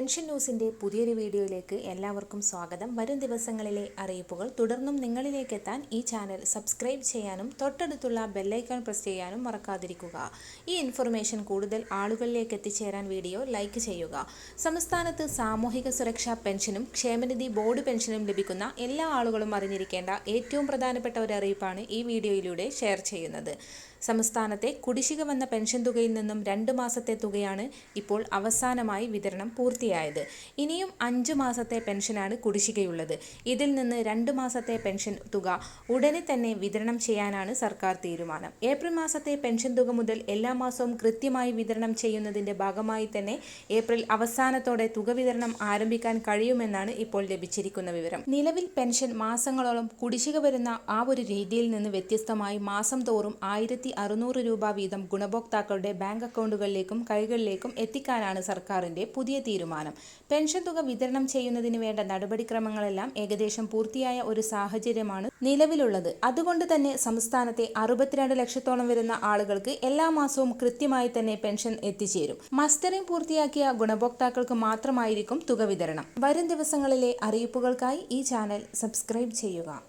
Pension ന്യൂസിന്റെ പുതിയൊരു വീഡിയോയിലേക്ക് എല്ലാവർക്കും സ്വാഗതം. വരും ദിവസങ്ങളിലെ അറിയിപ്പുകൾ തുടർന്നും നിങ്ങളിലേക്ക് എത്താൻ ഈ ചാനൽ സബ്സ്ക്രൈബ് ചെയ്യാനും തൊട്ടടുത്തുള്ള ബെല്ലൈക്കൺ പ്രസ് ചെയ്യാനും മറക്കാതിരിക്കുക. ഈ ഇൻഫർമേഷൻ കൂടുതൽ ആളുകളിലേക്ക് എത്തിച്ചേരാൻ വീഡിയോ ലൈക്ക് ചെയ്യുക. സംസ്ഥാനത്ത് സാമൂഹിക സുരക്ഷാ പെൻഷനും ക്ഷേമനിധി ബോർഡ് പെൻഷനും ലഭിക്കുന്ന എല്ലാ ആളുകളും അറിഞ്ഞിരിക്കേണ്ട ഏറ്റവും പ്രധാനപ്പെട്ട ഒരു അറിയിപ്പാണ് ഈ വീഡിയോയിലൂടെ ഷെയർ ചെയ്യുന്നത്. സംസ്ഥാനത്തെ കുടിശ്ശിക വന്ന പെൻഷൻ തുകയിൽ നിന്നും രണ്ട് മാസത്തെ തുകയാണ് ഇപ്പോൾ അവസാനമായി വിതരണം പൂർത്തിയായത് ഇനിയും അഞ്ച് മാസത്തെ പെൻഷനാണ് കുടിശ്ശികയുള്ളത്. ഇതിൽ നിന്ന് രണ്ട് മാസത്തെ പെൻഷൻ തുക ഉടനെ തന്നെ വിതരണം ചെയ്യാനാണ് സർക്കാർ തീരുമാനം. ഏപ്രിൽ മാസത്തെ പെൻഷൻ തുക മുതൽ എല്ലാ മാസവും കൃത്യമായി വിതരണം ചെയ്യുന്നതിന്റെ ഭാഗമായി തന്നെ ഏപ്രിൽ അവസാനത്തോടെ തുക വിതരണം ആരംഭിക്കാൻ കഴിയുമെന്നാണ് ഇപ്പോൾ ലഭിച്ചിരിക്കുന്ന വിവരം. നിലവിൽ പെൻഷൻ മാസങ്ങളോളം കുടിശ്ശിക വരുന്ന ആ ഒരു രീതിയിൽ നിന്ന് വ്യത്യസ്തമായി മാസം തോറും ആയിരത്തി അറുന്നൂറ് രൂപ വീതം ഗുണഭോക്താക്കളുടെ ബാങ്ക് അക്കൗണ്ടുകളിലേക്കും കൈകളിലേക്കും എത്തിക്കാനാണ് സർക്കാരിന്റെ പുതിയ തീരുമാനം പെൻഷൻ തുക വിതരണം ചെയ്യുന്നതിന് വേണ്ട നടപടിക്രമങ്ങളെല്ലാം ഏകദേശം പൂർത്തിയായ ഒരു സാഹചര്യമാണ് നിലവിലുള്ളത്. അതുകൊണ്ട് തന്നെ സംസ്ഥാനത്തെ അറുപത്തിരണ്ട് ലക്ഷത്തോളം വരുന്ന ആളുകൾക്ക് എല്ലാ മാസവും കൃത്യമായി തന്നെ പെൻഷൻ എത്തിച്ചേരും. മസ്റ്ററിംഗ് പൂർത്തിയാക്കിയ ഗുണഭോക്താക്കൾക്ക് മാത്രമായിരിക്കും തുക വിതരണം. വരും ദിവസങ്ങളിലെ അറിയിപ്പുകൾക്കായി ഈ ചാനൽ സബ്സ്ക്രൈബ് ചെയ്യുക.